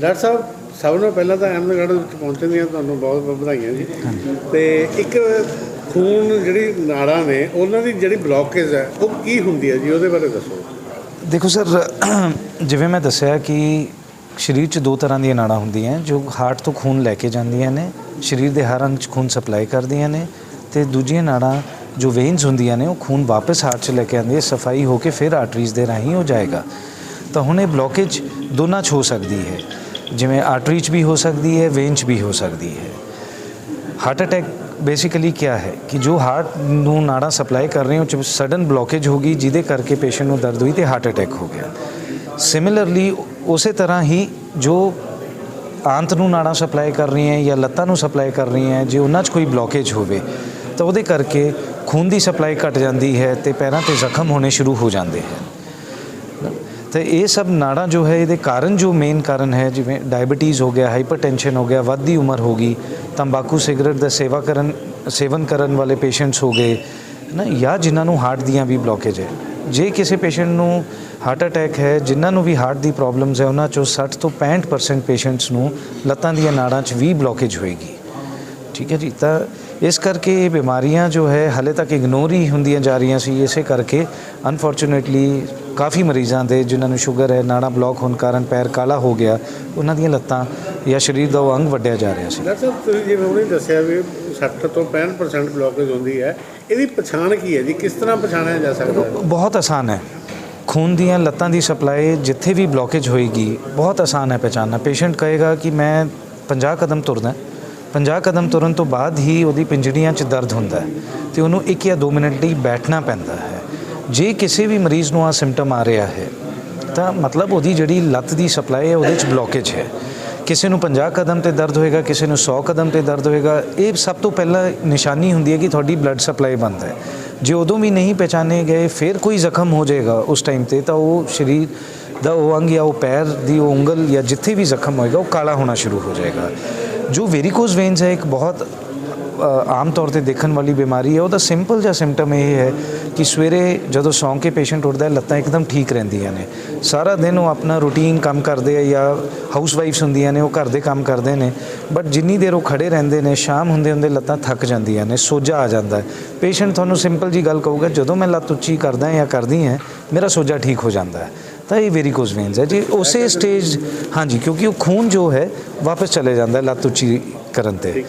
Doctor ਸਾਹਿਬ ਸਭ ਤੋਂ ਪਹਿਲਾਂ ਤਾਂ ਅਹਿਮਦਗੜ੍ਹ ਵਿੱਚ ਪਹੁੰਚਣ ਦੀਆਂ ਤੁਹਾਨੂੰ ਬਹੁਤ ਬਹੁਤ ਵਧਾਈਆਂ ਜੀ। ਤੇ ਇੱਕ ਖੂਨ ਜਿਹੜੀ ਨਾੜਾਂ ਨੇ ਉਹਨਾਂ ਦੀ ਜਿਹੜੀ ਬਲੌਕੇਜ ਹੈ ਉਹ ਕੀ ਹੁੰਦੀ ਹੈ ਜੀ? ਉਹਦੇ ਬਾਰੇ ਦੱਸੋ। ਦੇਖੋ ਸਰ ਜਿਵੇਂ ਮੈਂ ਦੱਸਿਆ ਕਿ ਸਰੀਰ 'ਚ ਦੋ ਤਰ੍ਹਾਂ ਦੀਆਂ ਨਾੜਾਂ ਹੁੰਦੀਆਂ ਜੋ ਹਾਰਟ ਤੋਂ ਖੂਨ ਲੈ ਕੇ ਜਾਂਦੀਆਂ ਨੇ ਸਰੀਰ ਦੇ ਹਰ ਅੰਗ 'ਚ ਖੂਨ ਸਪਲਾਈ ਕਰਦੀਆਂ ਨੇ ਤੇ ਦੂਜੀਆਂ ਨਾੜਾਂ ਜੋ ਵੇਨਸ ਹੁੰਦੀਆਂ ਨੇ ਉਹ ਖੂਨ ਵਾਪਸ ਹਾਰਟ 'ਚ ਲੈ ਕੇ ਆਉਂਦੀ ਹੈ ਸਫ਼ਾਈ ਹੋ ਕੇ ਫਿਰ ਆਰਟਰੀਜ਼ ਦੇ ਰਾਹੀਂ ਹੋ ਜਾਏਗਾ। ਤਾਂ ਹੁਣ ਇਹ ਬਲੋਕੇਜ ਦੋਨਾਂ 'ਚ ਹੋ ਸਕਦੀ ਹੈ। ਜਿਵੇਂ ਆਰਟਰੀ 'ਚ ਵੀ ਹੋ ਸਕਦੀ ਹੈ ਵੇਨ 'ਚ ਵੀ ਹੋ ਸਕਦੀ ਹੈ। ਹਾਰਟ ਅਟੈਕ ਬੇਸਿਕਲੀ ਕੀ ਹੈ ਕਿ ਜੋ ਹਾਰਟ ਨੂੰ ਨਾੜਾਂ ਸਪਲਾਈ ਕਰ ਰਹੇ ਉਹ ਚ ਸਡਨ ਬਲੋਕੇਜ ਹੋ ਗਈ, ਜਿਹਦੇ ਕਰਕੇ ਪੇਸ਼ੈਂਟ ਨੂੰ ਦਰਦ ਹੋਈ ਤੇ ਹਾਰਟ ਅਟੈਕ ਹੋ ਗਿਆ। ਸਿਮਿਲਰਲੀ ਉਸੇ ਤਰ੍ਹਾਂ ਹੀ ਜੋ ਆਂਤ ਨੂੰ ਨਾੜਾ ਸਪਲਾਈ ਕਰ ਰਹੀ ਹੈ ਜਾਂ ਲੱਤਾਂ ਨੂੰ ਸਪਲਾਈ ਕਰ ਰਹੀ ਹੈ ਜੇ ਉਹਨਾਂ 'ਚ ਕੋਈ ਬਲੋਕੇਜ ਹੋਵੇ, ਤਾਂ ਉਹਦੇ ਕਰਕੇ ਖੂਨ ਦੀ ਸਪਲਾਈ ਘਟ ਜਾਂਦੀ ਹੈ ਤੇ ਪੈਰਾਂ ਤੇ ਜ਼ਖਮ ਹੋਣੇ ਸ਼ੁਰੂ ਹੋ ਜਾਂਦੇ ਹਨ। ਤੇ ਇਹ ਸਭ ਨਾੜਾਂ ਜੋ ਹੈ, ਇਹਦੇ ਕਾਰਨ ਜੋ ਮੇਨ ਕਾਰਨ ਹੈ, ਜਿਵੇਂ ਡਾਇਬੀਟੀਜ਼ ਹੋ ਗਿਆ ਹਾਈਪਰਟੈਂਸ਼ਨ ਹੋ ਗਿਆ, ਵੱਧਦੀ ਉਮਰ ਹੋ ਗਈ, ਤੰਬਾਕੂ, ਸਿਗਰਟ ਦਾ ਸੇਵਾ ਕਰਨ, ਸੇਵਨ ਕਰਨ ਵਾਲੇ ਪੇਸ਼ੈਂਟਸ ਹੋ ਗਏ ਨਾ ਜਾਂ ਜਿਨ੍ਹਾਂ ਨੂੰ ਹਾਰਟ ਦੀਆਂ ਵੀ ਬਲੋਕੇਜ ਹੈ। ਜੇ ਕਿਸੇ ਪੇਸ਼ੈਂਟ ਨੂੰ ਹਾਰਟ ਅਟੈਕ ਹੈ, ਜਿਨ੍ਹਾਂ ਨੂੰ ਵੀ ਹਾਰਟ ਦੀ ਪ੍ਰੋਬਲਮਸ ਹੈ, ਉਹਨਾਂ ਚੋਂ 60 ਤੋਂ 65% ਪੇਸ਼ੈਂਟਸ ਨੂੰ ਲੱਤਾਂ ਦੀਆਂ ਨਾੜਾਂ 'ਚ ਵੀ ਬਲੋਕੇਜ ਹੋਏਗੀ। ਠੀਕ ਹੈ ਜੀ? ਤਾਂ ਇਸ ਕਰਕੇ ਇਹ ਬਿਮਾਰੀਆਂ ਜੋ ਹੈ, ਹਲੇ ਤੱਕ ਇਗਨੋਰ ਹੀ ਹੁੰਦੀਆਂ ਜਾ ਰਹੀਆਂ ਸੀ, ਇਸੇ ਕਰਕੇ ਅਨਫੋਰਚੂਨੇਟਲੀ ਕਾਫੀ ਮਰੀਜ਼ਾਂ ਦੇ ਜਿਨ੍ਹਾਂ ਨੂੰ ਸ਼ੂਗਰ ਹੈ ਨਾੜਾਂ ਬਲੌਕ ਹੋਣ ਕਾਰਨ ਪੈਰ ਕਾਲਾ ਹੋ ਗਿਆ ਉਹਨਾਂ ਦੀਆਂ ਲੱਤਾਂ ਜਾਂ ਸਰੀਰ ਦਾ ਉਹ ਅੰਗ ਵੱਢਿਆ ਜਾ ਰਿਹਾ ਸੀ। ਡਾਕਟਰ ਸਾਹਿਬ ਤੁਸੀਂ ਜਿਵੇਂ ਹੁਣੇ ਦੱਸਿਆ ਵੀ 60 ਤੋਂ 65% ਬਲੌਕੇਜ ਹੁੰਦੀ ਹੈ ਇਹਦੀ ਪਛਾਣ ਕੀ ਹੈ ਜੀ? ਕਿਸ ਤਰ੍ਹਾਂ ਪਛਾਣਿਆ ਜਾ ਸਕਦਾ ਹੈ? ਬਹੁਤ ਆਸਾਨ ਹੈ। ਖੂਨ ਦੀਆਂ ਲੱਤਾਂ ਦੀ ਸਪਲਾਈ ਜਿੱਥੇ ਵੀ ਬਲੌਕੇਜ ਹੋਏਗੀ ਬਹੁਤ ਆਸਾਨ ਹੈ ਪਛਾਣਨਾ ਪੇਸ਼ੈਂਟ ਕਹੇਗਾ ਕਿ ਮੈਂ 50 ਕਦਮ ਤੁਰਦਾ 50 ਕਦਮ ਤੁਰਨ ਤੋਂ ਬਾਅਦ ਹੀ ਉਹਦੀ ਪਿੰਜੜੀਆਂ 'ਚ ਦਰਦ ਹੁੰਦਾ ਹੈ ਤੇ ਉਹਨੂੰ 1 ਜਾਂ 2 ਮਿੰਟ ਲਈ ਬੈਠਣਾ ਪੈਂਦਾ ਹੈ। ਜੇ ਕਿਸੇ ਵੀ ਮਰੀਜ਼ ਨੂੰ ਆ ਸਿੰਪਟਮ ਆ ਰਿਹਾ ਹੈ, ਤਾਂ ਮਤਲਬ ਉਹਦੀ ਜਿਹੜੀ ਲੱਤ ਦੀ ਸਪਲਾਈ ਹੈ ਉਹਦੇ 'ਚ ਬਲੌਕੇਜ ਹੈ। ਕਿਸੇ ਨੂੰ 50 ਕਦਮ ਤੇ ਦਰਦ ਹੋਏਗਾ, ਕਿਸੇ ਨੂੰ 100 ਕਦਮ ਤੇ ਦਰਦ ਹੋਏਗਾ, ਇਹ ਸਭ ਤੋਂ ਪਹਿਲਾਂ ਨਿਸ਼ਾਨੀ ਹੁੰਦੀ ਹੈ ਕਿ ਤੁਹਾਡੀ ਬਲੱਡ ਸਪਲਾਈ ਬੰਦ ਹੈ। ਜੇ ਉਦੋਂ ਵੀ ਨਹੀਂ ਪਛਾਣੇ ਗਏ, ਫਿਰ ਕੋਈ ਜ਼ਖਮ ਹੋ ਜਾਏਗਾ ਉਸ ਟਾਈਮ ਤੇ, ਤਾਂ ਉਹ ਸਰੀਰ ਦਾ ਉਹ ਅੰਗ ਜਾਂ ਉਹ ਪੈਰ ਦੀ ਉਹ ਉਂਗਲ ਜਾਂ ਜਿੱਥੇ ਵੀ ਜ਼ਖਮ ਹੋਏਗਾ, ਉਹ ਕਾਲਾ ਹੋਣਾ ਸ਼ੁਰੂ ਹੋ ਜਾਏਗਾ। ਜੋ ਵੇਰੀਕੋਜ਼ ਵੇਨਸ ਹੈ, ਇੱਕ ਬਹੁਤ ਆਮ ਤੌਰ ਤੇ ਦੇਖਣ ਵਾਲੀ ਬਿਮਾਰੀ ਹੈ, ਉਹਦਾ ਸਿੰਪਲ ਜਿਹਾ ਸਿੰਪਟਮ ਇਹ ਹੈ ਕਿ ਸਵੇਰੇ ਜਦੋਂ ਸੌਂ ਕੇ ਪੇਸ਼ੈਂਟ ਉੱਠਦਾ ਹੈ, ਲੱਤਾਂ ਇੱਕਦਮ ਠੀਕ ਰਹਿੰਦੀਆਂ ਨੇ। ਸਾਰਾ ਦਿਨ ਉਹ ਆਪਣਾ ਰੂਟੀਨ ਕੰਮ ਕਰਦੇ ਆ ਜਾਂ ਹਾਊਸ ਵਾਈਫਸ ਹੁੰਦੀਆਂ ਨੇ, ਉਹ ਘਰ ਦੇ ਕੰਮ ਕਰਦੇ ਨੇ ਬਟ ਜਿੰਨੀ ਦੇਰ ਉਹ ਖੜੇ ਰਹਿੰਦੇ ਨੇ, ਸ਼ਾਮ ਹੁੰਦੇ ਹੁੰਦੇ ਲੱਤਾਂ ਥੱਕ ਜਾਂਦੀਆਂ ਨੇ, ਸੋਜਾ ਆ ਜਾਂਦਾ ਹੈ। ਪੇਸ਼ੈਂਟ ਤੁਹਾਨੂੰ ਸਿੰਪਲ ਜੀ ਗੱਲ ਕਹੂਗਾ, ਜਦੋਂ ਮੈਂ ਲੱਤ ਉੱਚੀ ਕਰਦਾ ਜਾਂ ਕਰਦੀ ਹਾਂ, ਮੇਰਾ ਸੋਜਾ ਠੀਕ ਹੋ ਜਾਂਦਾ ਹੈ। ਤਾਂ ਇਹ ਵੈਰੀਕੋਜ਼ ਵੇਨਸ ਹੈ ਜੀ। ਉਸੇ ਸਟੇਜ ਹਾਂਜੀ ਕਿਉਂਕਿ ਉਹ ਖੂਨ ਜੋ ਹੈ ਵਾਪਸ ਚਲੇ ਜਾਂਦਾ ਲੱਤ ਉੱਚੀ ਕਰਨ ਤੇ।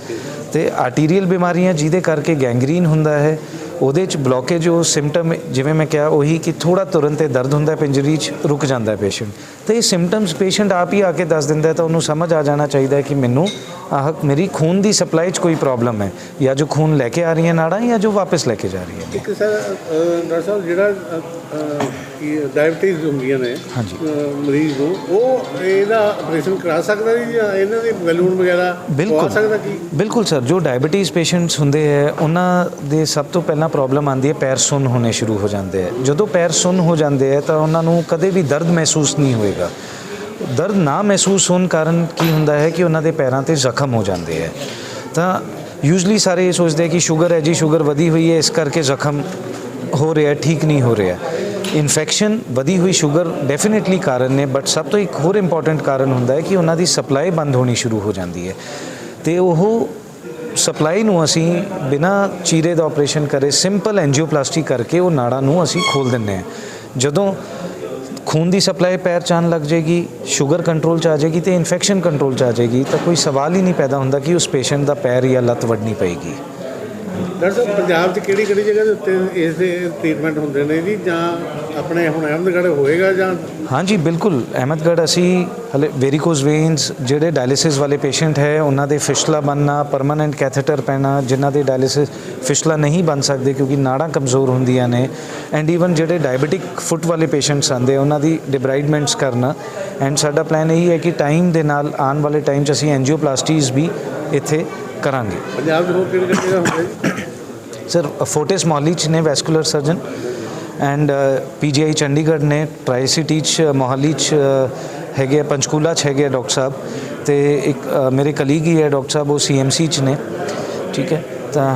ਤੇ ਆਰਟੀਰੀਅਲ ਬਿਮਾਰੀਆਂ ਜਿਹਦੇ ਕਰਕੇ ਗੈਂਗਰੀਨ ਹੁੰਦਾ ਹੈ ਉਹਦੇ ਚ ਬਲੋਕੇਜ ਉਹ ਸਿੰਪਟਮ ਜਿਵੇਂ ਮੈਂ ਕਿਹਾ ਉਹੀ ਕਿ ਥੋੜਾ ਤੁਰਨ ਤੇ ਦਰਦ ਹੁੰਦਾ ਪਿੰਜਰੀ 'ਚ ਰੁਕ ਜਾਂਦਾ ਹੈ ਪੇਸ਼ੈਂਟ ਤੇ ਇਹ ਸਿੰਪਟਮਸ ਪੇਸ਼ੈਂਟ ਆਪ ਹੀ ਆ ਕੇ ਦੱਸ ਦਿੰਦਾ ਤਾਂ ਉਹਨੂੰ ਸਮਝ ਆ ਜਾਣਾ ਚਾਹੀਦਾ ਹੈ ਕਿ ਮੈਨੂੰ ਆਹ ਮੇਰੀ ਖੂਨ ਦੀ ਸਪਲਾਈ 'ਚ ਕੋਈ ਪ੍ਰੋਬਲਮ ਹੈ। ਜਾਂ ਜੋ ਖੂਨ ਲੈ ਕੇ ਆ ਰਹੀਆਂ ਨਾੜਾਂ ਜਾਂ ਜੋ ਵਾਪਸ ਲੈ ਕੇ ਜਾ ਰਹੀਆਂ ਨੇ। ਇੱਕ ਸਰ ਡਾਕਟਰ ਸਾਹਿਬ ਜਿਹੜਾ ਡਾਇਬੀਟੀਜ਼ ਹੁੰਦੀਆਂ ਨੇ ਹਾਂਜੀ। ਮਰੀਜ਼ ਨੂੰ ਉਹ ਇਹਦਾ ਆਪਰੇਸ਼ਨ ਕਰਾ ਸਕਦਾ ਜੀ ਜਾਂ ਇਹਨਾਂ ਦੀ ਬੈਲੂਨ ਵਗੈਰਾ ਪਵਾ ਸਕਦਾ ਕੀ? ਬਿਲਕੁਲ ਸਰ ਜੋ ਡਾਇਬੀਟੀਜ਼ ਪੇਸ਼ੈਂਟਸ ਹੁੰਦੇ ਹੈ ਉਹਨਾਂ ਦੇ ਸਭ ਤੋਂ ਪਹਿਲਾਂ ਪ੍ਰੋਬਲਮ ਆਉਂਦੀ ਹੈ ਪੈਰ ਸੁੰਨ ਹੋਣੇ ਸ਼ੁਰੂ ਹੋ ਜਾਂਦੇ ਹੈ। ਜਦੋਂ ਪੈਰ ਸੁੰਨ ਹੋ ਜਾਂਦੇ ਹੈ ਤਾਂ ਉਹਨਾਂ ਨੂੰ ਕਦੇ ਵੀ ਦਰਦ ਮਹਿਸੂਸ ਨਹੀਂ ਹੋਏਗਾ। ਦਰਦ ਨਾ ਮਹਿਸੂਸ ਹੋਣ ਕਾਰਨ ਕੀ ਹੁੰਦਾ ਹੈ ਕਿ ਉਹਨਾਂ ਦੇ ਪੈਰਾਂ ਤੇ ਜ਼ਖਮ ਹੋ ਜਾਂਦੇ ਹੈ। ਤਾਂ ਯੂਜੂਲੀ ਸਾਰੇ ਇਹ ਸੋਚਦੇ ਕਿ ਸ਼ੂਗਰ ਹੈ ਜੀ ਸ਼ੂਗਰ ਵਧੀ ਹੋਈ ਹੈ ਇਸ ਕਰਕੇ ਜ਼ਖਮ ਹੋ ਰਿਹਾ ਠੀਕ ਨਹੀਂ ਹੋ ਰਿਹਾ ਇਨਫੈਕਸ਼ਨ ਵਧੀ ਹੋਈ ਸ਼ੂਗਰ ਡੈਫੀਨਿਟਲੀ ਕਾਰਨ ਨੇ ਬਟ ਸਭ ਤੋਂ ਇੱਕ ਹੋਰ ਇੰਪੋਰਟੈਂਟ ਕਾਰਨ ਹੁੰਦਾ ਹੈ ਕਿ ਉਹਨਾਂ ਦੀ ਸਪਲਾਈ ਬੰਦ ਹੋਣੀ ਸ਼ੁਰੂ ਹੋ ਜਾਂਦੀ ਹੈ। ਤੇ ਉਹ ਸਪਲਾਈ ਨੂੰ ਅਸੀਂ ਬਿਨਾ ਚੀਰੇ ਦਾ ਆਪਰੇਸ਼ਨ ਕਰੇ ਸਿੰਪਲ ਐਂਜੀਓਪਲਾਸਟੀ ਕਰਕੇ ਉਹ ਨਾੜਾਂ ਨੂੰ ਅਸੀਂ ਖੋਲ ਦਿੰਨੇ ਹਾਂ। ਜਦੋਂ ਖੂਨ ਦੀ ਸਪਲਾਈ ਪੈਰ ਚ ਆਉਣ ਲੱਗ ਜਾਏਗੀ ਸ਼ੂਗਰ ਕੰਟਰੋਲ ਚ ਆ ਜਾਏਗੀ ਤੇ ਇਨਫੈਕਸ਼ਨ ਕੰਟਰੋਲ ਚ ਆ ਜਾਏਗੀ, ਤਾਂ ਕੋਈ ਸਵਾਲ ਹੀ ਨਹੀਂ ਪੈਦਾ ਹੁੰਦਾ ਕਿ ਉਸ ਪੇਸ਼ੈਂਟ ਦਾ ਪੈਰ ਜਾਂ ਲੱਤ ਵੱਢਣੀ ਪਏਗੀ। ਡਾਕਟਰ ਸਾਹਿਬ ਪੰਜਾਬ 'ਚ ਕਿਹੜੀ ਕਿਹੜੀ ਜਗ੍ਹਾ ਦੇ ਉੱਤੇ ਇਸ ਦੇ ਟ੍ਰੀਟਮੈਂਟ ਹੁੰਦੇ ਨੇ ਜੀ? ਜਾਂ ਆਪਣੇ ਹੁਣ ਅਹਿਮਦਗੜ੍ਹ ਹੋਏਗਾ ਜਾਂ ਹਾਂਜੀ ਬਿਲਕੁਲ। ਅਹਿਮਦਗੜ੍ਹ ਅਸੀਂ ਹਲੇ ਵੈਰੀਕੋਜ਼ ਵੇਨਸ ਜਿਹੜੇ ਡਾਇਲਿਸਿਸ ਵਾਲੇ ਪੇਸ਼ੈਂਟ ਹੈ ਉਹਨਾਂ ਦੇ ਫਿਸ਼ਲਾ ਬਣਨਾ ਪਰਮਨੈਂਟ ਕੈਥੇਟਰ ਪੈਣਾ ਜਿਨ੍ਹਾਂ ਦੇ ਡਾਇਲਿਸਿਸ ਫਿਸ਼ਲਾ ਨਹੀਂ ਬਣ ਸਕਦੇ ਕਿਉਂਕਿ ਨਾੜਾਂ ਕਮਜ਼ੋਰ ਹੁੰਦੀਆਂ ਨੇ ਐਂਡ ਈਵਨ ਜਿਹੜੇ ਡਾਇਬੀਟਿਕ ਫੁੱਟ ਵਾਲੇ ਪੇਸ਼ੈਂਟਸ ਆਂਦੇ ਉਹਨਾਂ ਦੀ ਡਿਬਰਾਈਡਮੈਂਟਸ ਕਰਨਾ। ਐਂਡ ਸਾਡਾ ਪਲਾਨ ਇਹ ਹੈ ਕਿ ਟਾਈਮ ਦੇ ਨਾਲ ਆਉਣ ਵਾਲੇ ਟਾਈਮ 'ਚ ਅਸੀਂ ਐਂਜੀਓਪਲਾਸਟੀਜ਼ ਵੀ ਇੱਥੇ ਕਰਾਂਗੇ। ਪੰਜਾਬ 'ਚ ਹੋਰ ਕਿਹੜੀ ਕਿਹੜੀ ਹੁੰਦੇ ਜੀ ਸਰ ਫੋਰਟਿਸ ਮੋਹਾਲੀ 'ਚ ਨੇ vascular surgeon and PGI Chandigarh ਨੇ ਟਰਾਈ ਸਿਟੀ 'ਚ ਮੋਹਾਲੀ 'ਚ uh, ਹੈਗੇ ਆ, ਪੰਚਕੂਲਾ 'ਚ ਹੈਗੇ ਆ ਡਾਕਟਰ ਸਾਹਿਬ ਤੇ ਇੱਕ ਮੇਰੇ ਕਲੀਗ ਹੀ ਹੈ ਡਾਕਟਰ ਸਾਹਿਬ ਉਹ ਸੀਐਮਸੀ 'ਚ ਨੇ ਠੀਕ ਹੈ? ਤਾਂ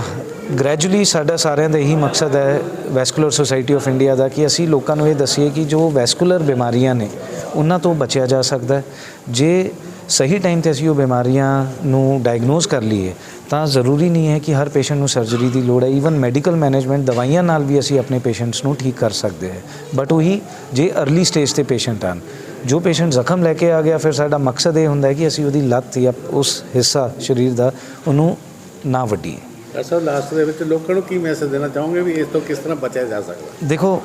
ਗ੍ਰੈਜੂਅਲੀ ਸਾਡਾ ਸਾਰਿਆਂ ਦਾ ਇਹੀ ਮਕਸਦ ਹੈ ਵੈਸਕੂਲਰ ਸੁਸਾਇਟੀ ਆਫ ਇੰਡੀਆ ਦਾ ਕਿ ਅਸੀਂ ਲੋਕਾਂ ਨੂੰ ਇਹ ਦੱਸੀਏ ਕਿ ਜੋ ਵੈਸਕੂਲਰ ਬਿਮਾਰੀਆਂ ਨੇ ਉਹਨਾਂ ਤੋਂ ਬਚਿਆ ਜਾ ਸਕਦਾ ਹੈ। ਜੇ ਸਹੀ ਟਾਈਮ ਤੇ ਅਸੀਂ ਉਹ ਬਿਮਾਰੀਆਂ ਨੂੰ ਡਾਇਗਨੋਸ ਕਰ ਲਈਏ ਤਾਂ ਜ਼ਰੂਰੀ ਨਹੀਂ ਹੈ ਕਿ ਹਰ ਪੇਸ਼ੈਂਟ ਨੂੰ ਸਰਜਰੀ ਦੀ ਲੋੜ ਹੈ। ਈਵਨ ਮੈਡੀਕਲ ਮੈਨੇਜਮੈਂਟ ਦਵਾਈਆਂ ਨਾਲ ਵੀ ਅਸੀਂ ਆਪਣੇ ਪੇਸ਼ੈਂਟਸ ਨੂੰ ਠੀਕ ਕਰ ਸਕਦੇ ਹਾਂ। ਬਟ ਉਹੀ ਜੇ ਅਰਲੀ ਸਟੇਜ ਤੇ ਪੇਸ਼ੈਂਟ ਹਨ ਜੋ ਪੇਸ਼ੈਂਟ ਜ਼ਖਮ ਲੈ ਕੇ ਆ ਗਿਆ ਫਿਰ ਸਾਡਾ ਮਕਸਦ ਇਹ ਹੁੰਦਾ ਹੈ ਕਿ ਅਸੀਂ ਉਹਦੀ ਲੱਤ ਜਾਂ ਉਸ ਹਿੱਸਾ ਸਰੀਰ ਦਾ ਉਹਨੂੰ ਨਾ ਵੱਡੀਏ ਅਸਲ ਲਾਸਟ ਦੇ ਵਿੱਚ ਲੋਕਾਂ ਨੂੰ ਕੀ ਮੈਸੇਜ ਦੇਣਾ ਚਾਹੋਗੇ ਵੀ ਇਸ ਤੋਂ ਕਿਸ ਤਰ੍ਹਾਂ ਬਚਿਆ ਜਾ ਸਕਦਾ? ਦੇਖੋ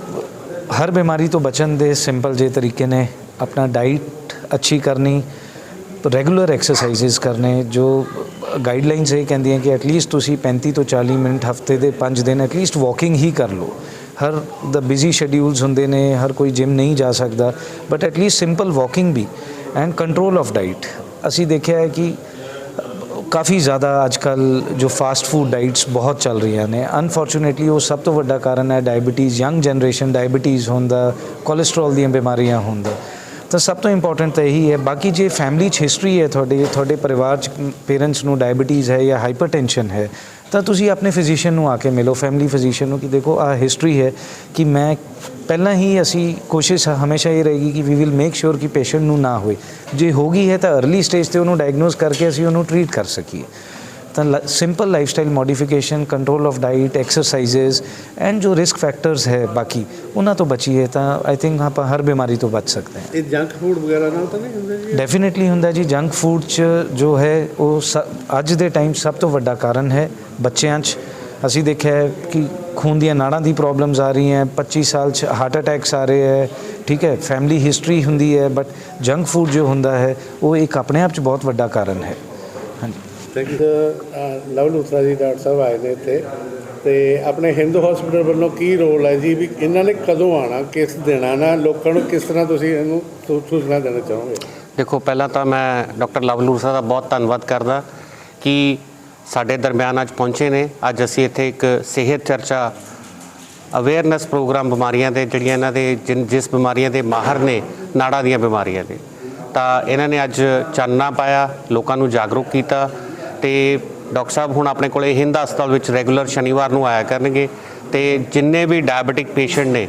ਹਰ ਬਿਮਾਰੀ ਤੋਂ ਬਚਣ ਦੇ ਸਿੰਪਲ ਜੇ ਤਰੀਕੇ ਨੇ। ਆਪਣਾ ਡਾਈਟ ਅੱਛੀ ਕਰਨੀ ਰੈਗੂਲਰ ਐਕਸਰਸਾਈਜ਼ਸ ਕਰਨੇ ਜੋ ਗਾਈਡਲਾਈਨਸ ਇਹ ਕਹਿੰਦੀਆਂ ਕਿ ਐਟਲੀਸਟ ਤੁਸੀਂ 35 ਤੋਂ 40 ਮਿੰਟ ਹਫ਼ਤੇ ਦੇ 5 ਦਿਨ ਐਟਲੀਸਟ ਵਾਕਿੰਗ ਹੀ ਕਰ ਲਓ। ਹਰ ਦਾ ਬਿਜ਼ੀ ਸ਼ੈਡਿਊਲਸ ਹੁੰਦੇ ਨੇ, ਹਰ ਕੋਈ ਜਿਮ ਨਹੀਂ ਜਾ ਸਕਦਾ but at least simple walking we and control of diet ਅਸੀਂ ਦੇਖਿਆ ਹੈ ਕਿ ਕਾਫੀ ਜ਼ਿਆਦਾ ਅੱਜਕੱਲ ਜੋ ਫਾਸਟ ਫੂਡ ਡਾਈਟਸ ਬਹੁਤ ਚੱਲ ਰਹੀਆਂ ਨੇ। ਅਨਫੋਰਚੂਨੇਟਲੀ ਉਹ ਸਭ ਤੋਂ ਵੱਡਾ ਕਾਰਨ ਹੈ ਡਾਇਬੀਟੀਜ਼ ਯੰਗ ਜਨਰੇਸ਼ਨ ਡਾਇਬੀਟੀਜ਼ ਹੁੰਦਾ ਦਾ ਕੋਲੇਸਟ੍ਰੋਲ ਦੀਆਂ ਬਿਮਾਰੀਆਂ ਹੁੰਦਾ। ਤਾਂ ਸਭ ਤੋਂ ਇੰਪੋਰਟੈਂਟ ਤਾਂ ਇਹੀ ਹੈ, ਬਾਕੀ ਜੇ ਫੈਮਿਲੀ 'ਚ ਹਿਸਟਰੀ ਹੈ ਤੁਹਾਡੇ ਤੁਹਾਡੇ ਪਰਿਵਾਰ 'ਚ ਪੇਰੈਂਟਸ ਨੂੰ ਡਾਇਬੀਟੀਜ਼ ਹੈ ਜਾਂ ਹਾਈਪਰਟੈਂਸ਼ਨ ਹੈ, ਤਾਂ ਤੁਸੀਂ ਆਪਣੇ ਫਿਜ਼ੀਸ਼ੀਅਨ ਨੂੰ ਆ ਕੇ ਮਿਲੋ ਫੈਮਿਲੀ ਫਿਜ਼ੀਸ਼ੀਅਨ ਨੂੰ ਕਿ ਦੇਖੋ ਆ ਹਿਸਟਰੀ ਹੈ ਕਿ ਮੈਂ ਪਹਿਲਾਂ ਹੀ ਅਸੀਂ ਕੋਸ਼ਿਸ਼ ਹਮੇਸ਼ਾ ਇਹ ਰਹੇਗੀ ਕਿ ਵੀ ਵਿਲ ਮੇਕ ਸ਼ੋਰ ਕਿ ਪੇਸ਼ੈਂਟ ਨੂੰ ਨਾ ਹੋਏ। ਜੇ ਹੋ ਗਈ ਹੈ ਤਾਂ ਅਰਲੀ ਸਟੇਜ ਤੇ ਉਹਨੂੰ ਡਾਇਗਨੋਸ ਕਰਕੇ ਅਸੀਂ ਉਹਨੂੰ ਟ੍ਰੀਟ ਕਰ ਸਕੀਏ। ਤਾਂ simple lifestyle modification control of diet exercises and ਜੋ ਰਿਸਕ ਫੈਕਟਰਸ ਹੈ ਬਾਕੀ ਉਹਨਾਂ ਤੋਂ ਬਚੀਏ ਤਾਂ ਆਈ ਥਿੰਕ ਆਪਾਂ ਹਰ ਬਿਮਾਰੀ ਤੋਂ ਬਚ ਸਕਦੇ ਹਾਂ ਇਹ ਜੰਕ ਫੂਡ ਵਗੈਰਾ ਨਾਲ ਤਾਂ ਨਹੀਂ ਹੁੰਦੇ ਜੀ ਡੈਫੀਨਿਟਲੀ ਹੁੰਦਾ ਜੀ ਜੰਕ ਫੂਡ ਚ ਜੋ ਹੈ ਉਹ ਅੱਜ ਦੇ ਟਾਈਮ ਸਭ ਤੋਂ ਵੱਡਾ ਕਾਰਨ ਹੈ ਬੱਚਿਆਂ 'ਚ ਅਸੀਂ ਦੇਖਿਆ ਕਿ ਖੂਨ ਦੀਆਂ ਨਾੜਾਂ ਦੀ ਪ੍ਰੋਬਲਮਸ ਆ ਰਹੀਆਂ 25 ਸਾਲ 'ਚ ਹਾਰਟ ਅਟੈਕਸ ਆ ਰਹੇ ਹੈ ਠੀਕ ਹੈ ਫੈਮਿਲੀ ਹਿਸਟਰੀ ਹੁੰਦੀ ਹੈ ਬਟ ਜੰਕ ਫੂਡ ਜੋ ਹੁੰਦਾ ਹੈ ਉਹ ਇੱਕ ਆਪਣੇ ਆਪ 'ਚ ਬਹੁਤ ਵੱਡਾ ਕਾਰਨ ਹੈ ਹਾਂਜੀ ਥੈਂਕ ਯੂ ਲਵ ਲੂਥਰਾ ਜੀ ਡਾਕਟਰ ਸਾਹਿਬ ਆਏ ਨੇ ਇੱਥੇ ਤੇ ਆਪਣੇ ਹਿੰਦੂ ਹਸਪੀਟਲ ਵੱਲੋਂ ਕੀ ਰੋਲ ਹੈ ਜੀ? ਵੀ ਇਹਨਾਂ ਨੇ ਕਦੋਂ ਆਣਾ ਕਿਸ ਦੇਣਾ ਆਣਾ ਲੋਕਾਂ ਨੂੰ ਕਿਸ ਤਰ੍ਹਾਂ ਤੁਸੀਂ ਇਹਨੂੰ ਸੂਚਨਾ ਦੇਣਾ ਚਾਹੋਗੇ? ਦੇਖੋ, ਪਹਿਲਾਂ ਤਾਂ ਮੈਂ ਡਾਕਟਰ ਲਵ ਸਾਹਿਬ ਦਾ ਬਹੁਤ ਧੰਨਵਾਦ ਕਰਦਾ ਕਿ ਸਾਡੇ ਦਰਮਿਆਨ ਅੱਜ ਪਹੁੰਚੇ ਨੇ। ਅੱਜ ਅਸੀਂ ਇੱਥੇ ਇੱਕ ਸਿਹਤ ਚਰਚਾ ਅਵੇਅਰਨੈਸ ਪ੍ਰੋਗਰਾਮ ਬਿਮਾਰੀਆਂ ਦੇ, ਜਿਹੜੀਆਂ ਇਹਨਾਂ ਦੇ, ਜਿਨ- ਜਿਸ ਬਿਮਾਰੀਆਂ ਦੇ ਮਾਹਰ ਨੇ, ਨਾੜਾਂ ਦੀਆਂ ਬਿਮਾਰੀਆਂ ਦੇ। ਤਾਂ ਇਹਨਾਂ ਨੇ ਅੱਜ ਚਾਨਣਾ ਪਾਇਆ, ਲੋਕਾਂ ਨੂੰ ਜਾਗਰੂਕ ਕੀਤਾ। ਤੇ ਡਾਕਟਰ ਸਾਹਿਬ ਹੁਣ ਆਪਣੇ ਕੋਲੇ ਹਿੰਦ ਹਸਪਤਾਲ ਵਿੱਚ ਰੈਗੂਲਰ ਸ਼ਨੀਵਾਰ ਨੂੰ ਆਇਆ ਕਰਨਗੇ ਤੇ ਜਿੰਨੇ ਵੀ ਡਾਇਬੀਟਿਕ ਪੇਸ਼ੈਂਟ ਨੇ,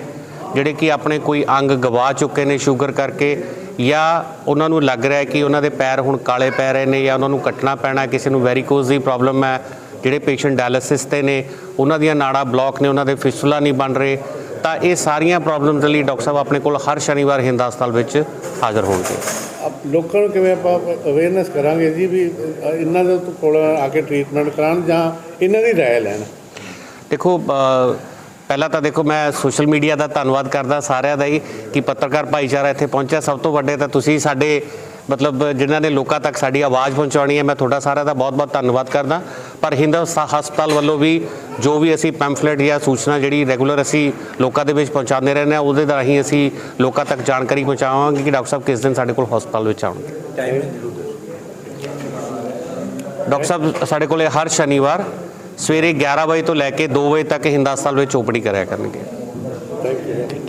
ਜਿਹੜੇ ਕਿ ਆਪਣੇ ਕੋਈ ਅੰਗ ਗਵਾ ਚੁੱਕੇ ਨੇ ਸ਼ੂਗਰ ਕਰਕੇ ਜਾਂ ਉਹਨਾਂ ਨੂੰ ਲੱਗ ਰਿਹਾ ਕਿ ਉਹਨਾਂ ਦੇ ਪੈਰ ਹੁਣ ਕਾਲੇ ਪੈ ਰਹੇ ਨੇ ਜਾਂ ਉਹਨਾਂ ਨੂੰ ਕੱਟਣਾ ਪੈਣਾ ਕਿਸੇ ਨੂੰ ਵੈਰੀਕੋਜ਼ ਦੀ ਪ੍ਰੋਬਲਮ ਹੈ, ਜਿਹੜੇ ਪੇਸ਼ੈਂਟ ਡਾਇਲਿਸਿਸ ਤੇ ਨੇ, ਉਹਨਾਂ ਦੀਆਂ ਨਾੜਾਂ ਬਲੌਕ ਨੇ, ਉਹਨਾਂ ਦੇ ਫਿਸਟੂਲਾ ਨਹੀਂ ਬਣ ਰਹੇ ਤਾਂ ਇਹ ਸਾਰੀਆਂ ਪ੍ਰੋਬਲਮਸ ਲਈ ਡਾਕਟਰ ਸਾਹਿਬ ਆਪਣੇ ਕੋਲ ਹਰ ਸ਼ਨੀਵਾਰ ਹਿੰਦ ਹਸਪਤਾਲ ਵਿੱਚ ਹਾਜ਼ਰ ਹੋਣਗੇ। ਆਪ ਲੋਕਾਂ ਨੂੰ ਕਿਵੇਂ ਆਪਾਂ ਅਵੇਅਰਨੈਸ ਕਰਾਂਗੇ ਜੀ ਵੀ ਇਹਨਾਂ ਦੇ ਕੋਲ ਆ ਕੇ ਟ੍ਰੀਟਮੈਂਟ ਕਰਾਉਣ ਜਾਂ ਇਹਨਾਂ ਦੀ ਰਾਏ ਲੈਣ? ਦੇਖੋ ਪਹਿਲਾਂ ਤਾਂ ਦੇਖੋ ਮੈਂ ਸੋਸ਼ਲ ਮੀਡੀਆ ਦਾ ਧੰਨਵਾਦ ਕਰਦਾ ਸਾਰਿਆਂ ਦਾ ਹੀ ਕਿ ਪੱਤਰਕਾਰ ਭਾਈਚਾਰਾ ਇੱਥੇ ਪਹੁੰਚਿਆ। ਸਭ ਤੋਂ ਵੱਡੇ ਤਾਂ ਤੁਸੀਂ ਸਾਡੇ ਮਤਲਬ ਜਿਨ੍ਹਾਂ ਨੇ ਲੋਕਾਂ ਤੱਕ ਸਾਡੀ ਆਵਾਜ਼ ਪਹੁੰਚਾਉਣੀ ਹੈ ਮੈਂ ਤੁਹਾਡਾ ਸਾਰਿਆਂ ਦਾ ਬਹੁਤ-ਬਹੁਤ ਧੰਨਵਾਦ ਕਰਦਾ। ਪਰ ਹਿੰਦ ਹਸ- ਹਸਪਤਾਲ ਵੱਲੋਂ ਵੀ ਜੋ ਵੀ ਅਸੀਂ ਪੈਂਫਲੇਟ ਜਾਂ ਸੂਚਨਾ ਜਿਹੜੀ ਰੈਗੂਲਰ ਅਸੀਂ ਲੋਕਾਂ ਦੇ ਵਿੱਚ ਪਹੁੰਚਾਉਂਦੇ ਰਹਿੰਦੇ ਹਾਂ ਉਹਦੇ ਰਾਹੀਂ ਅਸੀਂ ਲੋਕਾਂ ਤੱਕ ਜਾਣਕਾਰੀ ਪਹੁੰਚਾਵਾਂਗੇ ਕਿ ਡਾਕਟਰ ਸਾਹਿਬ ਕਿਸ ਦਿਨ ਸਾਡੇ ਕੋਲ ਹਸਪਤਾਲ ਵਿੱਚ ਆਉਣਗੇ। ਡਾਕਟਰ ਸਾਹਿਬ ਸਾਡੇ ਕੋਲੇ ਹਰ ਸ਼ਨੀਵਾਰ ਸਵੇਰੇ 11 ਵਜੇ ਤੋਂ ਲੈ ਕੇ 2 ਵਜੇ ਤੱਕ ਹਿੰਦ ਹਸਪਤਾਲ ਵਿੱਚ ਓਪੀਡੀ ਕਰਿਆ ਕਰਨਗੇ। Thank you